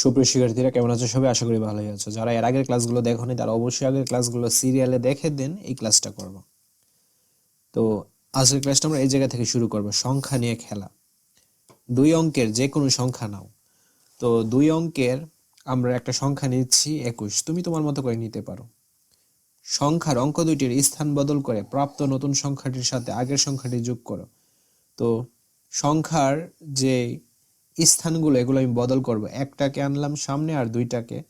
সুপ্রিয় শিক্ষার্থীরা, কেমন আছো সবাই? আশা করি ভালোই আছো। যারা এর আগের ক্লাসগুলো দেখোনি, তারা অবশ্যই আগের ক্লাসগুলো সিরিয়ালে দেখে দেন, এই ক্লাসটা করব। তো আজকের ক্লাসটা আমরা এই জায়গা থেকে শুরু করব, সংখ্যা নিয়ে খেলা। দুই অঙ্কের যে কোনো সংখ্যা নাও। তো দুই অঙ্কের আমরা একটা সংখ্যা নিচ্ছি একুশ। তুমি তোমার মতো করে নিতে পারো। সংখ্যার অঙ্ক দুইটির স্থান বদল করে প্রাপ্ত নতুন সংখ্যাটির সাথে আগের সংখ্যাটি যোগ করো। তো সংখ্যার যে স্থানগুলো, এগুলো আমি বদল করব। একটাকে আনলাম সামনে আর দুইটাকে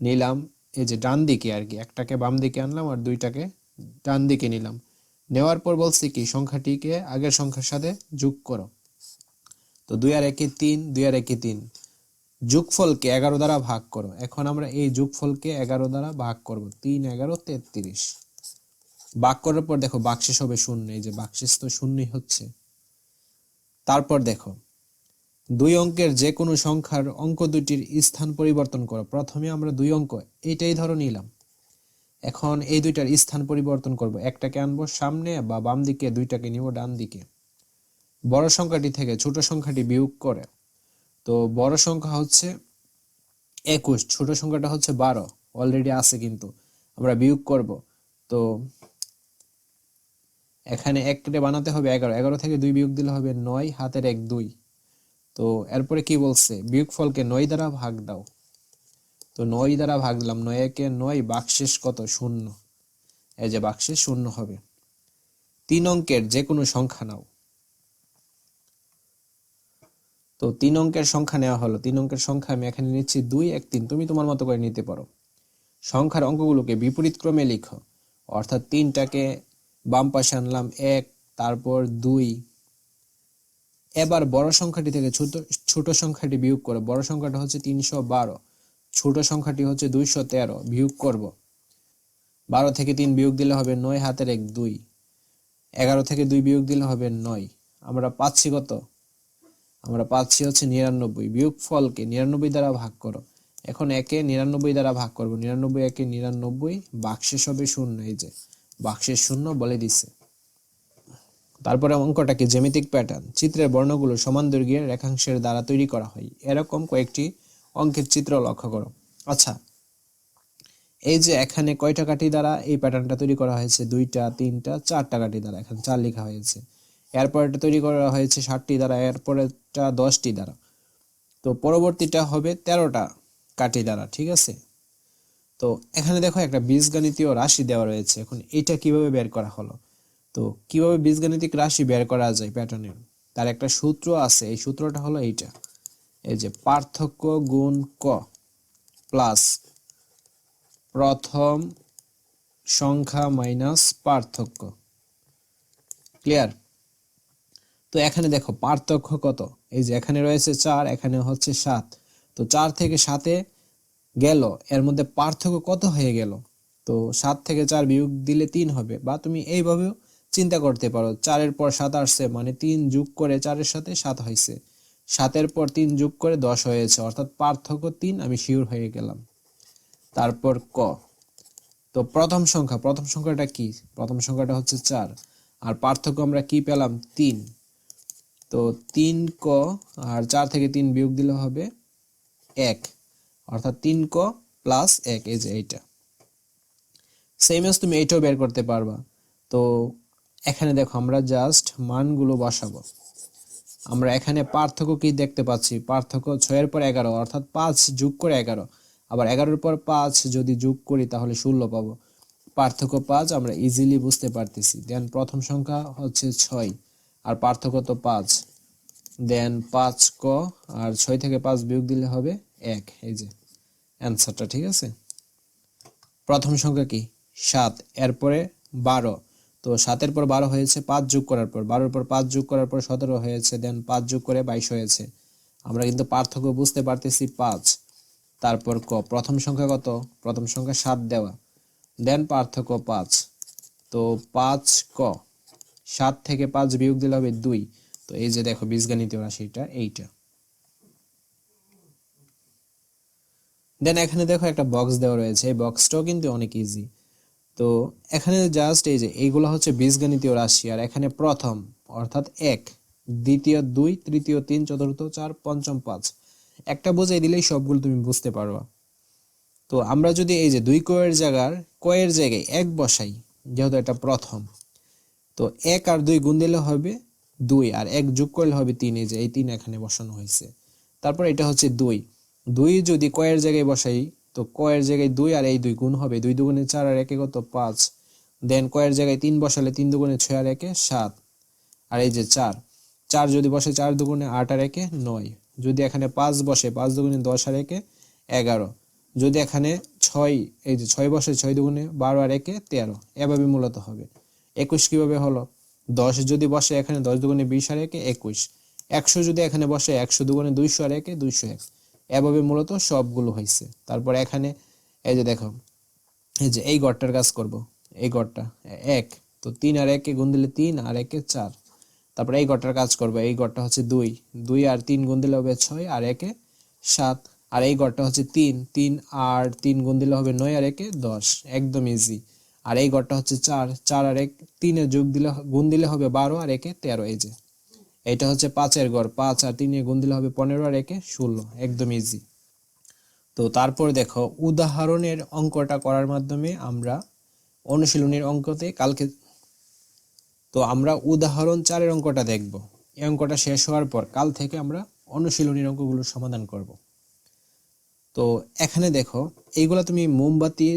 নিলাম। এই যে ডান দিকে আর কি, একটাকে বাম দিকে আনলাম আর দুইটাকে ডান দিকে নিলাম। নেওয়ার পর বলছি কি, সংখ্যাটিকে আগের সংখ্যার সাথে যোগ করো। তো দুই আর একে তিন, দুই আর একে তিন। যোগফলকে এগারো দ্বারা ভাগ করো। এখন আমরা এই যোগফলকে এগারো দ্বারা ভাগ করব। তিন, এগারো, তেত্রিশ। ভাগ করার পর দেখো বাক্সেস হবে শূন্য, এই যে বাক্সেস তো শূন্যই হচ্ছে। তারপর দেখো দুই অঙ্কের যে কোনো সংখ্যার অঙ্ক দুটির স্থান পরিবর্তন করো। প্রথমে আমরা দুই অঙ্ক এইটাই ধরো নিলাম। এখন এই দুইটার স্থান পরিবর্তন করব। একটাকে আনব সামনে বা বাম দিকে, দুইটাকে নিব ডান দিকে। বড় সংখ্যাটি থেকে ছোট সংখ্যাটি বিয়োগ করে। তো বড় সংখ্যা হচ্ছে একুশ, ছোট সংখ্যাটা হচ্ছে বারো। অলরেডি আছে কিন্তু, আমরা বিয়োগ করব। তো এখানে এক কেটে বানাতে হবে এগারো। এগারো থেকে দুই বিয়োগ দিলে হবে নয়, হাতের এক দুই। তো এরপরে কি বলছে? বিয়োগফলকে নয় দ্বারা ভাগ দাও। তো নয় দ্বারা ভাগ দিলাম, নয় একে নয় বাক্সেস কত? শূন্য। এই যে বাক্সেস শূন্য হবে। তিন অঙ্কের যে কোনো সংখ্যা নাও। তো তিন অঙ্কের সংখ্যা নেওয়া হলো। তিন অঙ্কের সংখ্যা আমি এখানে নিচ্ছি দুই, এক, তিন। তুমি তোমার মতো করে নিতে পারো। সংখ্যার অঙ্কগুলোকে বিপরীত ক্রমে লিখো। অর্থাৎ তিনটাকে বাম পাশে আনলাম, এক, তারপর দুই এবার বড় সংখ্যাটি থেকে ছোট ছোট সংখ্যাটি বিয়োগ করো। বড় সংখ্যাটা হচ্ছে তিনশো বারো, ছোট সংখ্যাটি হচ্ছে দুইশো তেরো, বিয়োগ করব। বারো থেকে তিন বিয়োগ দিলে হবে নয়, হাতের এক দুই। এগারো থেকে দুই বিয়োগ দিলে হবে নয়। আমরা পাচ্ছি কত? আমরা পাচ্ছি হচ্ছে নিরানব্বই। বিয়োগ ফলকে নিরানব্বই দ্বারা ভাগ করো। এখন একে নিরানব্বই দ্বারা ভাগ করব। নিরানব্বই, একে নিরানব্বই বাক্সেস সবে শূন্য, এই যে। বাক্সের শূন্য বলে দিছে। তারপরে অঙ্কটাকে জ্যামিতিক প্যাটার্ন, চিত্রের বর্ণগুলো সমান দৈর্ঘ্যের রেখাংশের দ্বারা তৈরি করা হয়। এরকম কয়েকটি অঙ্কের চিত্র লক্ষ্য করো। আচ্ছা এই যে এখানে কয়টা কাঠি দ্বারা এই প্যাটার্নটা তৈরি করা হয়েছে? দুইটা, তিনটা, চারটা কাঠি দ্বারা, এখানে চার লেখা হয়েছে। এরপরটা তৈরি করা হয়েছে ষাটটি দ্বারা এরপরেটা দশটি দ্বারা। তো পরবর্তীটা হবে তেরোটা কাঠি দ্বারা, ঠিক আছে? তো এখানে দেখো একটা বীজগণিতীয় রাশি দেওয়া রয়েছে। এখন এটা কীভাবে বের করা হলো? তো কীভাবে বীজগাণিতিক রাশি বের করা যায় প্যাটার্নের? তার একটা সূত্র আছে, এই সূত্রটা হলো এইটা। এই যে পার্থক্য গুণ ক প্লাস প্রথম সংখ্যা মাইনাস পার্থক্য। ক্লিয়ার? তো এখানে দেখো, পার্থক্য কত? এই যে এখানে রয়েছে চার, এখানে হচ্ছে সাত। তো চার থেকে সাতে গেল, এর মধ্যে পার্থক্য কত হয়ে গেল? তো সাত থেকে চার বিয়োগ দিলে তিন হবে, বা তুমি এইভাবেও চিন্তা করতে পারো। চারের পর সাত আসছে মানে তিন যোগ করে চারের সাথে সাত হয়েছে। সাতের পর তিন যোগ করে দশ হয়েছে, অর্থাৎ পার্থক্য তিন, আমি শিওর হয়ে গেলাম। তারপর ক। তো প্রথম সংখ্যা, প্রথম সংখ্যাটা কি? প্রথম সংখ্যাটা হচ্ছে চার। আর পার্থক্য আমরা কি পেলাম? তিন। তো তিন ক, আর চার থেকে তিন বিয়োগ দিলে হবে এক। অর্থাৎ তিন ক প্লাস এক, এই যে এইটা। সেম এস তুমি এইটাও বের করতে পারবা। তো এখানে দেখো, আমরা জাস্ট মানগুলো বসাবো। আমরা এখানে পার্থক্য কি দেখতে পাচ্ছি? পার্থক্য ছয়ের পর এগারো, অর্থাৎ পাঁচ যোগ করে এগারো। আবার এগারোর পর পাঁচ যদি যোগ করি, তাহলে ষোলো পাবো। পার্থক্য পাঁচ আমরা ইজিলি বুঝতে পারতেছি। দেন প্রথম সংখ্যা হচ্ছে ছয়, আর পার্থক্য তো পাঁচ। দেন পাঁচ ক, আর ছয় থেকে পাঁচ বিয়োগ দিলে হবে এক। এই যে অ্যান্সারটা ঠিক আছে? প্রথম সংখ্যা কি? সাত, এরপরে বারো তো সাতের পর বারো হয়েছে, পাঁচ যোগ করার পর, বারোর পর পাঁচ যোগ করার পর সতেরো হয়েছে, দেন পাঁচ যোগ করে বাইশ হয়েছে। আমরা কিন্তু পার্থক্য বুঝতে পারতেছি পাঁচ। তারপর ক, প্রথম সংখ্যা কত? প্রথম সংখ্যা সাত দেওয়া। দেন পার্থক্য পাঁচ। তো পাঁচ ক, সাত থেকে পাঁচ বিয়োগ দিলে হবে দুই। তো এই যে দেখো বীজগণিতীয় রাশিটা, এইটা। দেন এখানে দেখো একটা বক্স দেওয়া রয়েছে, এই বক্সটাও কিন্তু অনেক ইজি তো এখানে জাস্ট এই যে এইগুলো হচ্ছে বীজগণিতীয় রাশি, আর এখানে প্রথম অর্থাৎ এক, দ্বিতীয় দুই, তৃতীয় তিন, চতুর্থ চার, পঞ্চম পাঁচ। একটা বোঝাই দিলেই সবগুলো তুমি বুঝতে পারবা। তো আমরা যদি এই যে দুই কয়ের জায়গার, কয়ের জায়গায় এক বসাই, যেহেতু এটা প্রথম, তো এক আর দুই গুণ দিলে হবে দুই, আর এক যোগ করলে হবে তিন, এই যে এই তিন এখানে বসানো হয়েছে। তারপর এটা হচ্ছে দুই। দুই যদি কয়ের জায়গায় বসাই তো কয়ের জায়গায় দুই আর এই দুই গুণ হবে। দুই দুগুণে চার আর একে কত? পাঁচ। দেন কয়ের জায়গায় তিন বসালে তিন দুগুণে ছয় আর একে সাত। আর এই যে চার। চার যদি বসে চার দুগুণে আট আর একে নয়। যদি এখানে পাঁচ বসে, পাঁচ দুগুণে দশ আর একে এগারো। যদি এখানে ছয়, এই যে ছয় বসে ছয় দুগুণে বারো আর একে তেরো। এভাবে মূলত হবে। একুশ কীভাবে হলো? দশ যদি বসে এখানে দশ দুগুণে বিশ আর একে একুশ। একশো যদি এখানে বসে একশো দুগুণে দুইশো আর একে দুইশো এক। এভাবে মূলত সবগুলো হয়েছে তারপর এখানে এই যে দেখো, এই যে এই গড়টার কাজ করব, এই গড়টা এক, তো তিন আর একে গুণ দিলে তিন আর একে চার। তারপর এই গড়টার কাজ করব, এই গড়টা হচ্ছে দুই। দুই আর তিন গুণ দিলে হবে ছয় আর একে সাত। আর এই গড়টা হচ্ছে তিন তিন আর তিন গুণ দিলে হবে নয় আর একে দশ। একদম ইজি আর এই গড়টা হচ্ছে চার চার আর এক, তিনে যোগ দিলে, গুণ দিলে হবে বারো আর একে তেরো, এই যে। এটা হচ্ছে পাঁচের গড়, পাঁচ আর তিনে গুণ দিলে হবে পনেরো আর একে ষোলো, একদম ইজি তো তারপর দেখো, উদাহরণের অঙ্কটা করার মাধ্যমে আমরা অনুশীলনীর অঙ্কতে কালকে, তো আমরা উদাহরণ চারের অঙ্কটা দেখব। এই অঙ্কটা শেষ হওয়ার পর কাল থেকে আমরা অনুশীলনীর অঙ্কগুলোর সমাধান করব। তো এখানে দেখো, এইগুলো তুমি মোমবাতি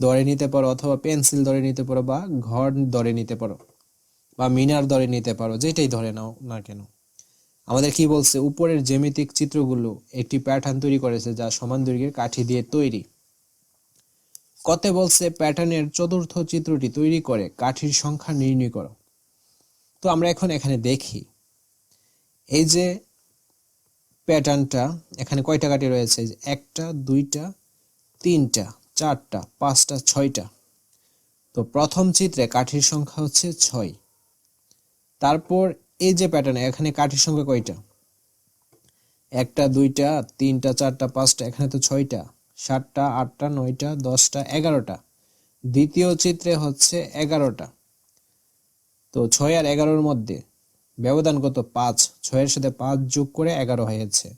ধরে নিতে পারো অথবা পেন্সিল ধরে নিতে পারো বা ঘর ধরে নিতে পারো। বা মিনার ধরে নিতে পারো, যেটাই ধরে নাও না কেন। আমাদের কি বলছে? উপরের জ্যামিতিক চিত্রগুলো একটি প্যাটার্ন তৈরি করেছে যা সমান দৈর্ঘ্যের কাঠি দিয়ে তৈরি। কতে বলছে প্যাটার্নের চতুর্থ চিত্রটি তৈরি করে, কাঠির সংখ্যা নির্ণয় করো। তো আমরা এখন এখানে দেখি, এই যে প্যাটার্নটা এখানে কয়টা কাঠি রয়েছে? একটা, দুইটা, তিনটা, চারটা, পাঁচটা, ছয়টা। তো প্রথম চিত্রে কাঠির সংখ্যা হচ্ছে ছয়। তারপর এই যে প্যাটার্ন এখানে কাঠির সংখ্যা কয়টা? একটা, দুইটা, তিনটা, চারটা, পাঁচটা, এখানে তো ছয়টা। সাতটা, আটটা, নয়টা, দশটা, এগারোটা। দ্বিতীয় চিত্রে হচ্ছে এগারোটা। তো ছয় আর এগারোর মধ্যে ব্যবধান কত? পাঁচ। ছয়ের সাথে পাঁচ যোগ করে এগারো হয়েছে।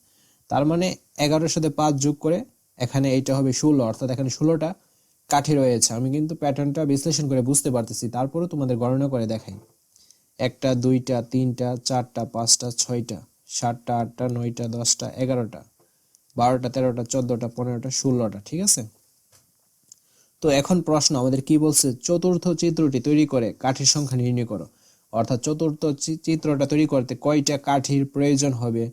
তার মানে এগারোর সাথে পাঁচ যোগ করে এখানে এইটা হবে ষোলো, অর্থাৎ এখানে ষোলোটা কাঠি রয়েছে। আমি কিন্তু প্যাটার্নটা বিশ্লেষণ করে বুঝতে পারতেছি। তারপরেও তোমাদের গণনা করে দেখাই। একটা, দুইটা, তিনটা, চারটা, পাঁচটা, ছয়টা, সাতটা, আটটা, নয়টা, দশটা, এগারোটা, বারোটা, তেরোটা, চোদ্দটা, পনেরোটা, ষোলোটা, ঠিক আছে? তো এখন প্রশ্ন, আমাদের কি বলছে? চতুর্থ চিত্রটি তৈরি করে কাঠির সংখ্যা নির্ণয় করো। অর্থাৎ চতুর্থ চিত্রটা তৈরি করতে কয়টা কাঠির প্রয়োজন হবে?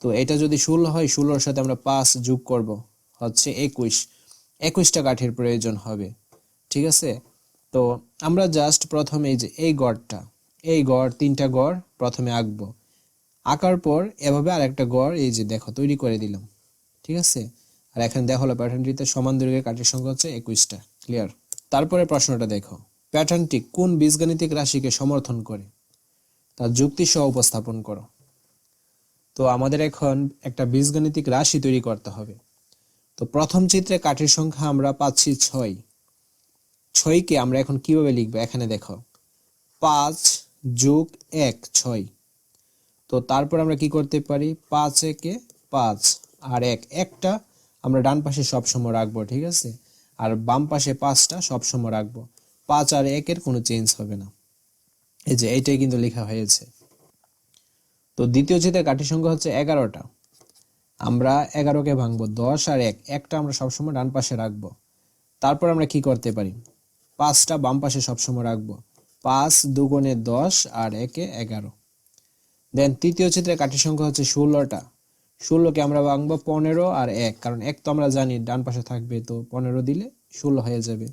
তো এটা যদি ষোলো হয়, ষোলোর সাথে আমরা পাঁচ যোগ করব, হচ্ছে একুশ। একুশটা কাঠির প্রয়োজন হবে, ঠিক আছে? তো আমরা জাস্ট প্রথমে যে এই গড়টা এই গড়, তিনটা গড় প্রথমে আঁকবো। আঁকার পর এভাবে আরেকটা গড়, এই যে দেখো, তৈরি করে দিলাম। ঠিক আছে? আর এখানে দেখো হলো প্যাটার্নটিতে সমান দৈর্ঘ্যের কাঠের সংখ্যা হচ্ছে একুশটা। ক্লিয়ার তারপরে প্রশ্নটা দেখো প্যাটার্নটি কোন বীজগাণিতিক রাশিকে সমর্থন করে? তার যুক্তি সহ উপস্থাপন করো। তো আমাদের এখন একটা বীজগাণিতিক রাশি তৈরি করতে হবে। তো প্রথম চিত্রে কাঠের সংখ্যা আমরা পাচ্ছি ছয়। ছয়কে আমরা এখন কীভাবে লিখব? এখানে দেখো, পাঁচ যোগ এক, ছয়। তো তারপর আমরা কি করতে পারি? পাঁচ একে পাঁচ আর এক। একটা আমরা ডান পাশে সবসময় রাখব, ঠিক আছে? আর বাম পাশে পাঁচটা সবসময় রাখব। পাঁচ আর একের কোনো চেঞ্জ হবে না। এই যে এইটাই কিন্তু লেখা হয়েছে। তো দ্বিতীয় চিত্রের কাঠি সংখ্যা হচ্ছে এগারোটা। আমরা এগারোকে ভাঙবো, দশ আর এক। একটা আমরা সবসময় ডান পাশে রাখব। তারপর আমরা কি করতে পারি? পাঁচটা বাম পাশে সবসময় রাখব। পাঁচ দুগুণে দশ আর একে এগারো। দেন তৃতীয় চিত্রে কাঠি সংখ্যা হচ্ছে ষোলোটা। ষোলোকে আমরা ভাঙবো পনেরো আর এক, কারণ এক তো আমরা জানি ডান পাশে থাকবে, তো পনেরো দিলে ষোলো হয়ে যাবে।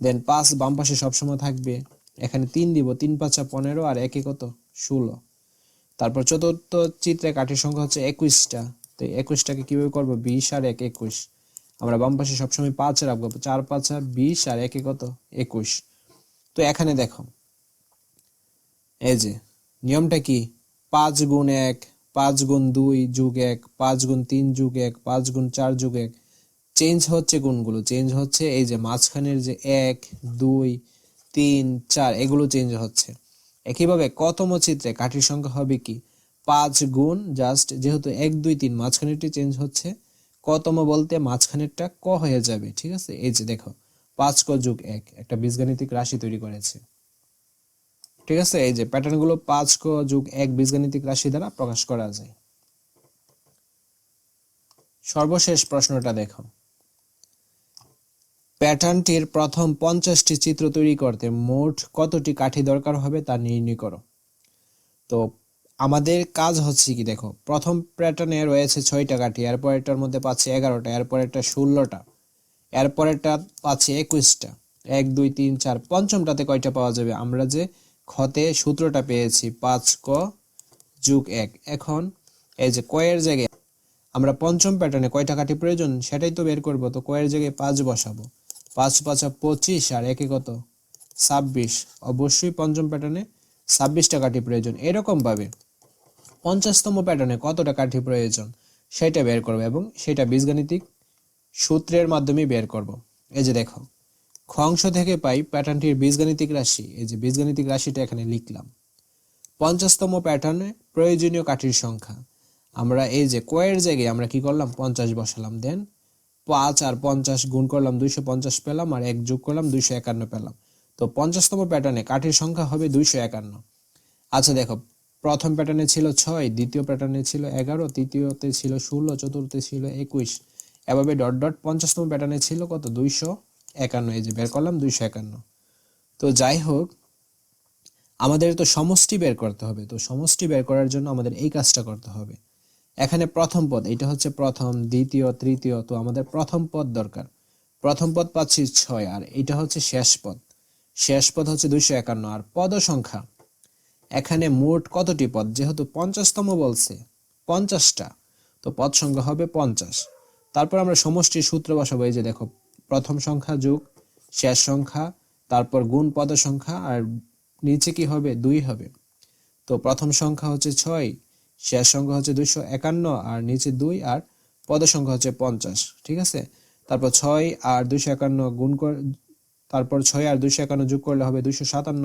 দেন পাঁচ বাম পাশে সবসময় থাকবে, এখানে তিন দিব, তিন পাঁচা পনেরো আর একে কত? ষোলো। তারপর চতুর্থ চিত্রে কাঠির সংখ্যা হচ্ছে একুশটা, তো একুশটাকে কীভাবে করব? বিশ আর এক একুশ। আমরা বাম পাশে সবসময় পাঁচ রাখব, চার পাঁচা বিশ আর একে কত? একুশ। তো এখানে দেখো এই যে, নিয়মটা কি? পাঁচ গুণ এক, পাঁচ গুণ দুই যুগ এক, পাঁচ গুণ তিন যুগ এক, পাঁচ গুণ চার যুগ এক। চেঞ্জ হচ্ছে গুণগুলো। চেঞ্জ হচ্ছে এই যে মাঝখানের যে এক, দুই, তিন, চার, এগুলো চেঞ্জ হচ্ছে। একইভাবে কতম চিত্রে কাঠির সংখ্যা হবে কি? পাঁচ গুণ জাস্ট যেহেতু এক, দুই, তিন, মাঝখানেরটি চেঞ্জ হচ্ছে কতম বলতে মাঝখানেরটা ক হয়ে যাবে, ঠিক আছে? এই যে দেখো, পাঁচ ক যুগ এক, একটা বীজগাণিতিক রাশি তৈরি করেছে। ঠিক আছে? এই যে প্যাটার্নগুলো পাঁচ ক যোগ এক বীজগাণিতিক রাশি দ্বারা প্রকাশ করা যায়। সর্বশেষ প্রশ্নটা দেখো। প্যাটার্নটির প্রথম পঞ্চাশটি চিত্র তৈরি করতে মোট কতটি কাঠি দরকার হবে তা নির্ণয় করো। তো আমাদের কাজ হচ্ছে কি দেখো, প্রথম প্যাটার্নে রয়েছে ছয়টা কাঠি, এরপরেরটার মধ্যে পাচ্ছে এগারোটা, এরপরেরটা ষোলোটা, এরপরেরটা পাচ্ছে একুশটা। এক, দুই, তিন, চার, পঞ্চমটাতে কয়টা পাওয়া যাবে? আমরা যে ক্ষতে সূত্রটা পেয়েছি পাঁচ ক যুগ এক। এখন এই যে কয়ের জায়গায় আমরা পঞ্চম প্যাটার্নে কয়টা কাঠি প্রয়োজন? সেটাই তো বের করব। তো কয়ের জায়গায় পাঁচ বসাবো। পাঁচ পাঁচা পঁচিশ আর একে কত? ছাব্বিশ। অবশ্যই পঞ্চম প্যাটার্নে ছাব্বিশটা কাঠি প্রয়োজন। এরকম ভাবে পঞ্চাশতম প্যাটার্নে কতটা কাঠি প্রয়োজন সেটা বের করব এবং সেটা বীজগাণিতিক সূত্রের মাধ্যমে বের করব। এই যে দেখো খ অংশ থেকে পাই প্যাটার্নটির বীজগাণিতিক রাশি। এই যে বীজগাণিতিক রাশিটা এখানে লিখলাম। পঞ্চাশতম প্যাটার্নে প্রয়োজনীয় কাঠির সংখ্যা। আমরা এই যে কয়ের জায়গায় আমরা কি করলাম? পঞ্চাশ বসালাম, দেন পাঁচ আর পঞ্চাশ গুণ করলাম, দুইশো পঞ্চাশ পেলাম আর এক যোগ করলাম, দুইশো একান্ন পেলাম। তো পঞ্চাশতম প্যাটার্নে কাঠির সংখ্যা হবে দুইশো একান্ন। আচ্ছা দেখো, প্রথম প্যাটার্নে ছিল ছয়, দ্বিতীয় প্যাটার্নে ছিল এগারো, তৃতীয়তে ছিল ষোলো, চতুর্থে ছিল একুশ। এভাবে ডট ডট পঞ্চাশতম প্যাটার্নে ছিল কত? দুইশো একান্ন এই যে বের করলাম, দুইশো একান্ন। তো যাই হোক, আমাদের তো সমষ্টি বের করতে হবে। তো সমষ্টি বের করার জন্য আমাদের এই কাজটা করতে হবে। এখানে প্রথম পদ, এটা হচ্ছে প্রথম, দ্বিতীয়, তৃতীয়, তো আমাদের প্রথম পদ দরকার। প্রথম পদ পাচ্ছি ছয়, আর এটা হচ্ছে শেষ পদ। শেষ পদ হচ্ছে দুইশো একান্ন, আর পদ সংখ্যা। এখানে মোট কতটি পদ? যেহেতু পঞ্চাশতম বলছে, পঞ্চাশটা। তো পদ সংখ্যা হবে পঞ্চাশ। তারপর আমরা সমষ্টির সূত্র বসাবো, এই যে দেখো প্রথম সংখ্যা যোগ, শেষ সংখ্যা, তারপর গুণ পদ সংখ্যা, আর নিচে কি হবে? দুই হবে। তো প্রথম সংখ্যা হচ্ছে ছয়, শেষ সংখ্যা হচ্ছে দুইশো একান্ন, আর নিচে দুই, আর পদ সংখ্যা হচ্ছে পঞ্চাশ। ঠিক আছে? তারপর ছয় আর দুইশো একান্ন গুণ কর, তারপর ছয় আর দুইশো একান্ন যোগ করলে হবে দুইশো সাতান্ন,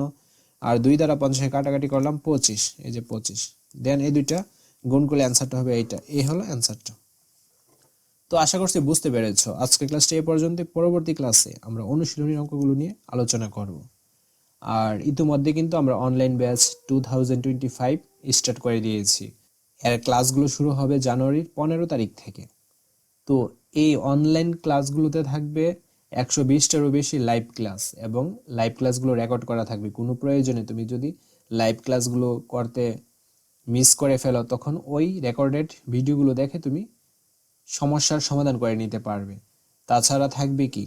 আর দুই দ্বারা পঞ্চাশে কাটাকাটি করলাম পঁচিশ, এই যে পঁচিশ। দেন এই দুইটা গুণ করলে অ্যান্সারটা হবে এইটা। এই হলো অ্যান্সারটা তো আশা করছি বুঝতে পেরেছ। আজকের ক্লাসটা এ পর্যন্ত পরবর্তী ক্লাসে আমরা অনুশীলনী অঙ্কগুলো নিয়ে আলোচনা করব। আর ইতিমধ্যে কিন্তু আমরা online batch two thousand twenty five start করে দিয়েছি। এর ক্লাসগুলো শুরু হবে জানুয়ারির পনেরো তারিখ থেকে। তো এই অনলাইন ক্লাসগুলোতে থাকবে একশো বিশটারও বেশি লাইভ ক্লাস এবং লাইভ ক্লাসগুলো রেকর্ড করা থাকবে। কোনো প্রয়োজনে তুমি যদি লাইভ ক্লাসগুলো করতে মিস করে ফেলো, তখন ওই রেকর্ডেড ভিডিওগুলো দেখে তুমি সমস্যার সমাধান করে নিতে পারবে। তাছাড়া থাকবে কি?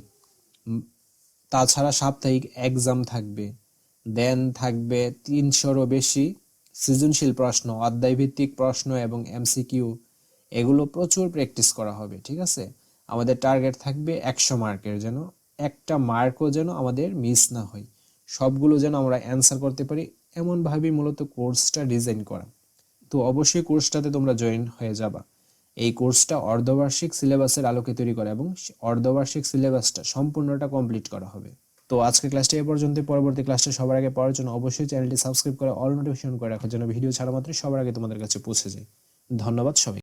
তাছাড়া সাপ্তাহিক এক্সাম থাকবে। দেন থাকবে তিনশোরও বেশি সৃজনশীল প্রশ্ন, অধ্যায়ভিত্তিক প্রশ্ন এবং এমসিকিউ এগুলো প্রচুর প্র্যাকটিস করা হবে, ঠিক আছে? আমাদের টার্গেট থাকবে একশো মার্কের যেন একটা মার্কও যেন আমাদের মিস না হয়। সবগুলো যেন আমরা অ্যান্সার করতে পারি এমনভাবেই মূলত কোর্সটা ডিজাইন করা। তো অবশ্যই কোর্সটাতে তোমরা জয়েন হয়ে যাবা। এই কোর্সটা অর্ধবার্ষিক সিলেবাসের আলোকে তৈরি করা এবং অর্ধবার্ষিক সিলেবাসটা সম্পূর্ণটা কমপ্লিট করা হবে। তো আজকে ক্লাসটি এ পর্যন্ত পরবর্তী ক্লাসটা সবার আগে পাওয়ার জন্য অবশ্যই চ্যানেলটি সাবস্ক্রাইব করে অল নোটিফিকেশন করে রাখার জন্য ভিডিও ছাড়া মাত্রই সবার আগে তোমাদের কাছে পৌঁছে যায়। ধন্যবাদ সবাই